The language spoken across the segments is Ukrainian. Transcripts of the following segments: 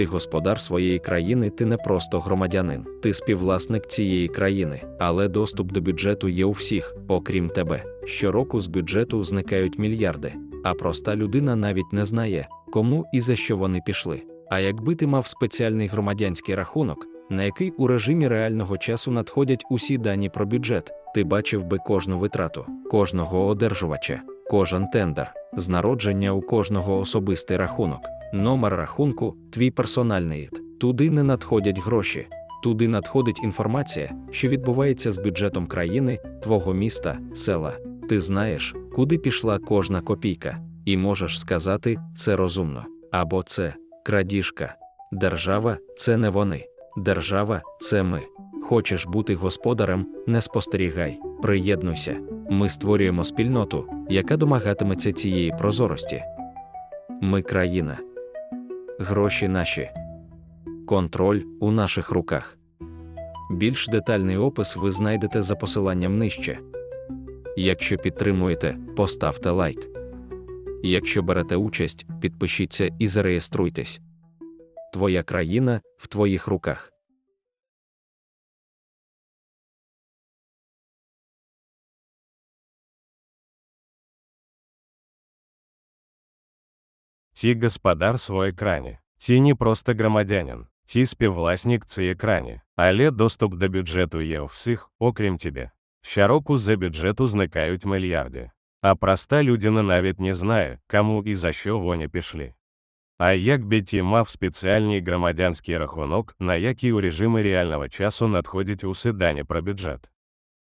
Ти господар своєї країни, ти не просто громадянин, ти співвласник цієї країни, але доступ до бюджету є у всіх, окрім тебе. Щороку з бюджету зникають мільярди, а проста людина навіть не знає, кому і за що вони пішли. А якби ти мав спеціальний громадянський рахунок, на який у режимі реального часу надходять усі дані про бюджет, ти бачив би кожну витрату, кожного одержувача, кожен тендер, з народження у кожного особистий рахунок, номер рахунку, твій персональний ід. Туди не надходять гроші, туди надходить інформація, що відбувається з бюджетом країни, твого міста, села. Ти знаєш, куди пішла кожна копійка, і можеш сказати це розумно, або це крадіжка. Держава це не вони. Держава це ми. Хочеш бути господарем, не спостерігай, приєднуйся. Ми створюємо спільноту, яка домагатиметься цієї прозорості. Ми країна. Гроші наші. Контроль у наших руках. Більш детальний опис ви знайдете за посиланням нижче. Якщо підтримуєте, поставте лайк. Якщо берете участь, підпишіться і зареєструйтесь. Твоя країна в твоїх руках. Ті господар свой екрані. Ті не просто громадянин. Ті співвласник цієї екрані. Але доступ до бюджету є у всіх, окрім тебе. Щороку за бюджету зникають мільярди. А проста людина навіть не знає, кому і за що вони пішли. А якби ті мав спеціальний громадянський рахунок, на який у режимі реального часу надходять усе дані про бюджет.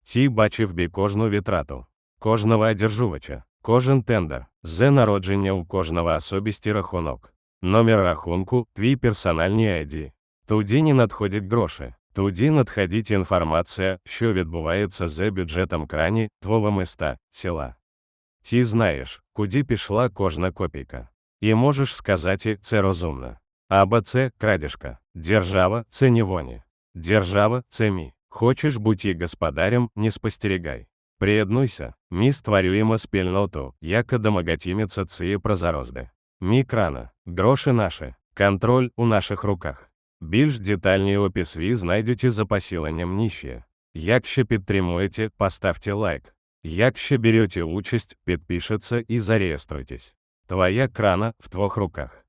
Ті бачив би кожну витрату, кожного одержувача, кожен тендер, за народження у кожного особистий рахунок, номер рахунку, твій персональний ID. Туди не надходять гроші, туди надходить інформація, що відбувається за бюджетом крані, твого міста, села. Ти знаєш, куди пішла кожна копійка. І можеш сказати це розумно. Або це крадіжка. Держава це не вони. Держава це мі. Хочеш бути господарем, не спостерігай. Приєднуйся, ми створюємо спільноту, яка домагатиметься цієї прозорозди. Мі крана, гроші наші, контроль у наших руках. Більш детальний опис ви знайдете за посиленням нижче. Якщо підтримуєте, поставте лайк. Якщо берете участь, підпишіться і зареєструйтесь. Твоя крана в твоих руках.